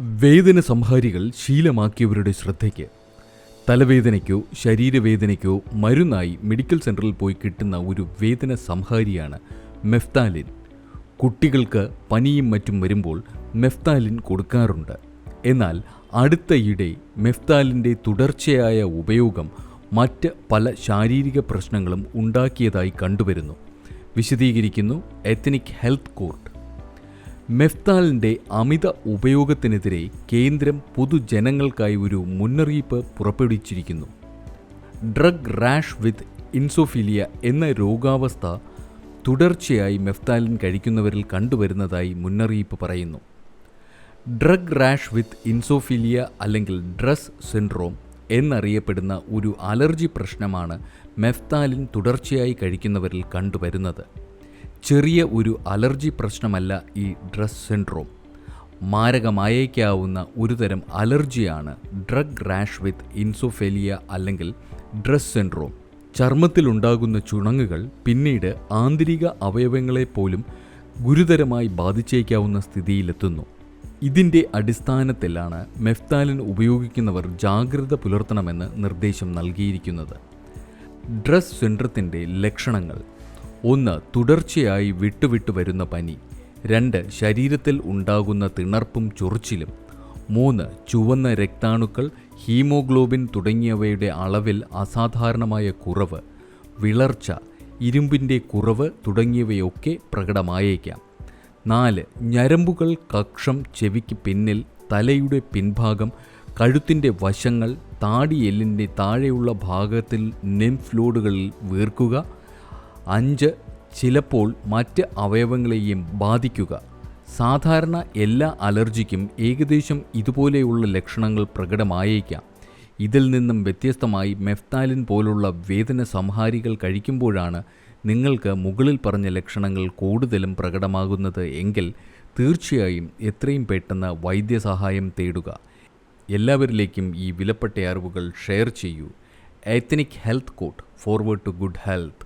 വേദന സംഹാരികൾ ശീലമാക്കിയവരുടെ ശ്രദ്ധയ്ക്ക് തലവേദനയ്ക്കോ ശരീരവേദനയ്ക്കോ മരുന്നായി മെഡിക്കൽ സെന്ററിൽ പോയി കിട്ടുന്ന ഒരു വേദന സംഹാരിയാണ് മെഫ്താലിൻ. കുട്ടികൾക്ക് പനിയും മറ്റും വരുമ്പോൾ മെഫ്താലിൻ കൊടുക്കാറുണ്ട്. എന്നാൽ അടുത്തയിടെ മെഫ്താലിന്റെ തുടർച്ചയായ ഉപയോഗം മറ്റ് പല ശാരീരിക പ്രശ്നങ്ങളും ഉണ്ടാക്കിയതായി കണ്ടുവരുന്നു. വിശദീകരിക്കുന്നു എത്തനിക് ഹെൽത്ത് കോർട്ട്. മെഫ്താലിന്റെ അമിത ഉപയോഗത്തിനെതിരെ കേന്ദ്രം പൊതുജനങ്ങൾക്കായി ഒരു മുന്നറിയിപ്പ് പുറപ്പെടുവിച്ചിരിക്കുന്നു. ഡ്രഗ് റാഷ് വിത്ത് ഇൻസോഫിലിയ എന്ന രോഗാവസ്ഥ തുടർച്ചയായി മെഫ്താലിൻ കഴിക്കുന്നവരിൽ കണ്ടുവരുന്നതായി മുന്നറിയിപ്പ് പറയുന്നു. ഡ്രഗ് റാഷ് വിത്ത് ഇൻസോഫിലിയ അല്ലെങ്കിൽ ഡ്രസ് സിൻഡ്രോം എന്നറിയപ്പെടുന്ന ഒരു അലർജി പ്രശ്നമാണ് മെഫ്താലിൻ തുടർച്ചയായി കഴിക്കുന്നവരിൽ കണ്ടുവരുന്നത്. ചെറിയ ഒരു അലർജി പ്രശ്നമല്ല ഈ ഡ്രസ് സിൻഡ്രോം. മാരകമായേക്കാവുന്ന ഒരുതരം അലർജിയാണ് ഡ്രഗ് റാഷ് വിത്ത് ഇൻസോഫെലിയ അല്ലെങ്കിൽ ഡ്രസ് സിൻഡ്രോം. ചർമ്മത്തിലുണ്ടാകുന്ന ചുണങ്ങുകൾ പിന്നീട് ആന്തരിക അവയവങ്ങളെപ്പോലും ഗുരുതരമായി ബാധിച്ചേക്കാവുന്ന സ്ഥിതിയിലെത്തുന്നു. ഇതിന്റെ അടിസ്ഥാനത്തിലാണ് മെഫ്താലിൻ ഉപയോഗിക്കുന്നവർ ജാഗ്രത പുലർത്തണമെന്ന് നിർദ്ദേശം നൽകിയിരിക്കുന്നത്. ഡ്രസ് സിൻഡ്രത്തിന്റെ ലക്ഷണങ്ങൾ ഒന്ന് തുടർച്ചയായി വിട്ടുവിട്ടു വരുന്ന പനി രണ്ട് ശരീരത്തിൽ ഉണ്ടാകുന്ന തിണർപ്പും ചൊറിച്ചിലും മൂന്ന് ചുവന്ന രക്താണുക്കൾ ഹീമോഗ്ലോബിൻ തുടങ്ങിയവയുടെ അളവിൽ അസാധാരണമായ കുറവ് വിളർച്ച ഇരുമ്പിന്റെ കുറവ് തുടങ്ങിയവയൊക്കെ പ്രകടമായേക്കാം. നാല് ഞരമ്പുകൾ കക്ഷം ചെവിക്ക് പിന്നിൽ തലയുടെ പിൻഭാഗം കഴുത്തിന്റെ വശങ്ങൾ താടിയെല്ലിന്റെ താഴെയുള്ള ഭാഗത്തിൽ നെംഫ്ലോഡുകളിൽ വീർക്കുക അഞ്ച് ചിലപ്പോൾ മറ്റ് അവയവങ്ങളെയും ബാധിക്കുക. സാധാരണ എല്ലാ അലർജിക്കും ഏകദേശം ഇതുപോലെയുള്ള ലക്ഷണങ്ങൾ പ്രകടമായേക്കാം. ഇതിൽ നിന്നും വ്യത്യസ്തമായി മെഫ്താലിൻ പോലുള്ള വേദന സംഹാരികൾ കഴിക്കുമ്പോഴാണ് നിങ്ങൾക്ക് മുകളിൽ പറഞ്ഞ ലക്ഷണങ്ങൾ കൂടുതലും പ്രകടമാകുന്നത് എങ്കിൽ തീർച്ചയായും എത്രയും പെട്ടെന്ന് വൈദ്യസഹായം തേടുക. എല്ലാവരിലേക്കും ഈ വിലപ്പെട്ട അറിവുകൾ ഷെയർ ചെയ്യൂ. Ethnic health court forward to good health